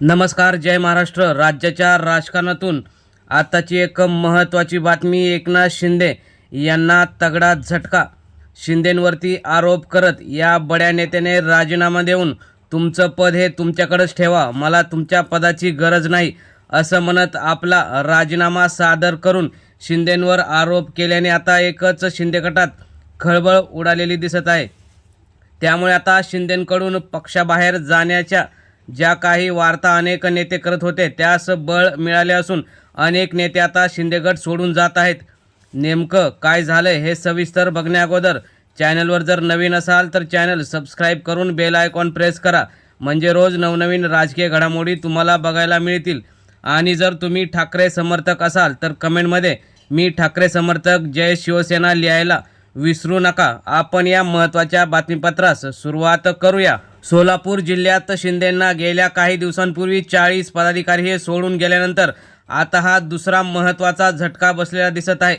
नमस्कार जय महाराष्ट्र. राज्याच्या राजकारणातून आताची एक महत्त्वाची बातमी एकनाथ शिंदे यांना तगडा झटका. शिंदेंवरती आरोप करत या बड्या नेत्याने राजीनामा देऊन तुमचं पद हे तुमच्याकडेच ठेवा मला तुमच्या पदाची गरज नाही असं म्हणत आपला राजीनामा सादर करून शिंदेंवर आरोप केल्याने आता एकच शिंदे गटात खळबळ उडालेली दिसत आहे. त्यामुळे आता शिंदेंकडून पक्षाबाहेर जाण्याच्या ज्या काही वार्ता अनेक नेते करत होते त्यास बळ मिळाले असून अनेक नेते आता शिंदेगड सोडून जात आहेत. नेमकं काय झालं हे सविस्तर बघण्याअगोदर चॅनलवर जर नवीन असाल तर चॅनल सबस्क्राईब करून बेल आयकॉन प्रेस करा. म्हणजे रोज नवनवीन राजकीय घडामोडी तुम्हाला बघायला मिळतील. आणि जर तुम्ही ठाकरे समर्थक असाल तर कमेंटमध्ये मी ठाकरे समर्थक जय शिवसेना लिहायला विसरू नका. आपण या महत्त्वाच्या बातमीपत्रास सुरुवात करूया. सोलापूर जिल्ह्यात शिंदेंना गेल्या काही दिवसांपूर्वी चाळीस पदाधिकारी हे सोडून गेल्यानंतर आता हा दुसरा महत्त्वाचा झटका बसलेला दिसत आहे.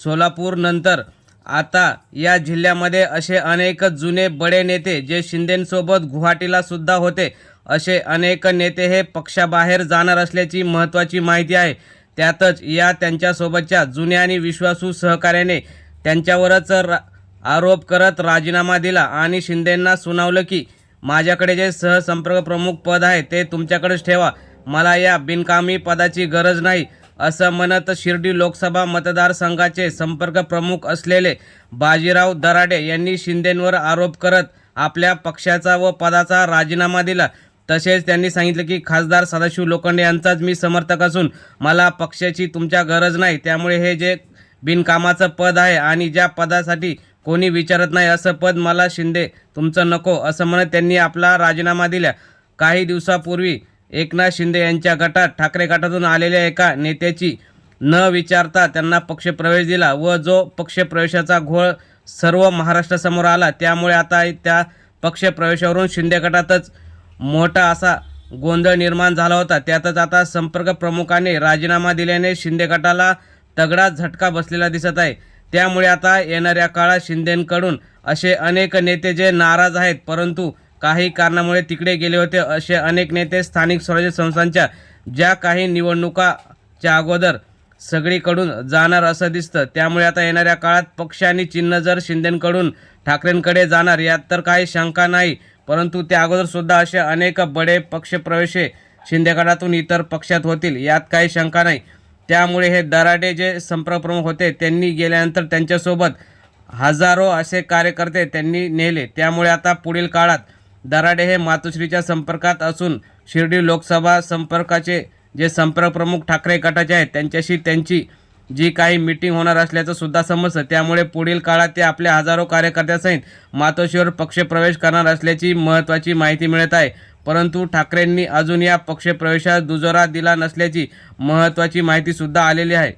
सोलापूरनंतर आता या जिल्ह्यामध्ये असे अनेक जुने बडे नेते जे शिंदेंसोबत गुवाहाटीला सुद्धा होते असे अनेक नेते हे पक्षाबाहेर जाणार असल्याची महत्त्वाची माहिती आहे. त्यातच या त्यांच्यासोबतच्या जुन्या आणि विश्वासू सहकार्याने त्यांच्यावरच रा आरोप करत राजीनामा दिला आणि शिंदेंना सुनावलं की माझ्याकडे जे सहसंपर्क प्रमुख पद आहे ते तुमच्याकडेच ठेवा. मला या बिनकामी पदाची गरज नाही असं म्हणत शिर्डी लोकसभा मतदारसंघाचे संपर्क प्रमुख असलेले बाजीराव दराडे यांनी शिंदेंवर आरोप करत आपल्या पक्षाचा व पदाचा राजीनामा दिला. तसेच त्यांनी सांगितलं की खासदार सदाशिव लोखंडे यांचाच मी समर्थक असून मला पक्षाची तुमच्या गरज नाही. त्यामुळे हे जे बिनकामाचं पद आहे आणि ज्या पदासाठी कोणी विचारत नाही असं पद मला शिंदे तुमचं नको असं म्हणत त्यांनी आपला राजीनामा दिला. काही दिवसापूर्वी एकनाथ शिंदे यांच्या गटात ठाकरे गटातून आलेल्या एका नेत्याची न विचारता त्यांना पक्षप्रवेश दिला व जो पक्षप्रवेशाचा घोळ सर्व महाराष्ट्रासमोर आला त्यामुळे आता त्या पक्षप्रवेशावरून शिंदे गटातच मोठा असा गोंधळ निर्माण झाला होता. त्यातच आता संपर्क प्रमुखाने राजीनामा दिल्याने शिंदे गटाला तगडा झटका बसलेला दिसत आहे. त्यामुळे आता येणाऱ्या काळात शिंदेंकडून असे अनेक नेते जे नाराज आहेत परंतु काही कारणामुळे तिकडे गेले होते असे अनेक नेते स्थानिक स्वराज्य संस्थांच्या ज्या काही निवडणुकाच्या अगोदर सगळीकडून जाणार असं दिसतं. त्यामुळे आता येणाऱ्या काळात पक्ष आणि चिन्ह जर शिंदेंकडून ठाकरेंकडे जाणार यात तर काही शंका नाही. परंतु त्या अगोदरसुद्धा असे अनेक बडे पक्षप्रवेशे शिंदेगडातून इतर पक्षात होतील यात काही शंका नाही. त्यामुळे हे दराडे जे संपर्क प्रमुख होते त्यांनी गेल्यानंतर त्यांच्यासोबत हजारो असे कार्यकर्ते त्यांनी नेले. त्यामुळे आता पुढील काळात दराडे हे मातोश्रीच्या संपर्कात असून शिर्डी लोकसभा संपर्काचे जे संपर्कप्रमुख ठाकरे गटाचे आहेत त्यांच्याशी त्यांची जी काही मीटिंग होणार असल्याचं सुद्धा समजतं. त्यामुळे पुढील काळात ते आपल्या हजारो कार्यकर्त्यासहित मातोश्रीवर पक्षप्रवेश करणार असल्याची महत्त्वाची माहिती मिळत आहे. परंतु ठाकरेंनी अजून या पक्षप्रवेशास दुजोरा दिला नसल्याची महत्त्वाची माहितीसुद्धा आलेली आहे.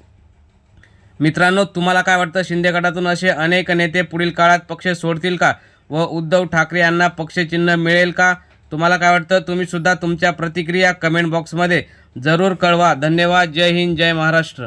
मित्रांनो तुम्हाला काय वाटतं? शिंदे गटातून असे अनेक नेते पुढील काळात पक्ष सोडतील का? व उद्धव ठाकरे यांना पक्षचिन्ह मिळेल का? तुम्हाला काय वाटतं? तुम्हीसुद्धा तुमच्या प्रतिक्रिया कमेंट बॉक्समध्ये जरूर कळवा. धन्यवाद. जय हिंद. जय महाराष्ट्र.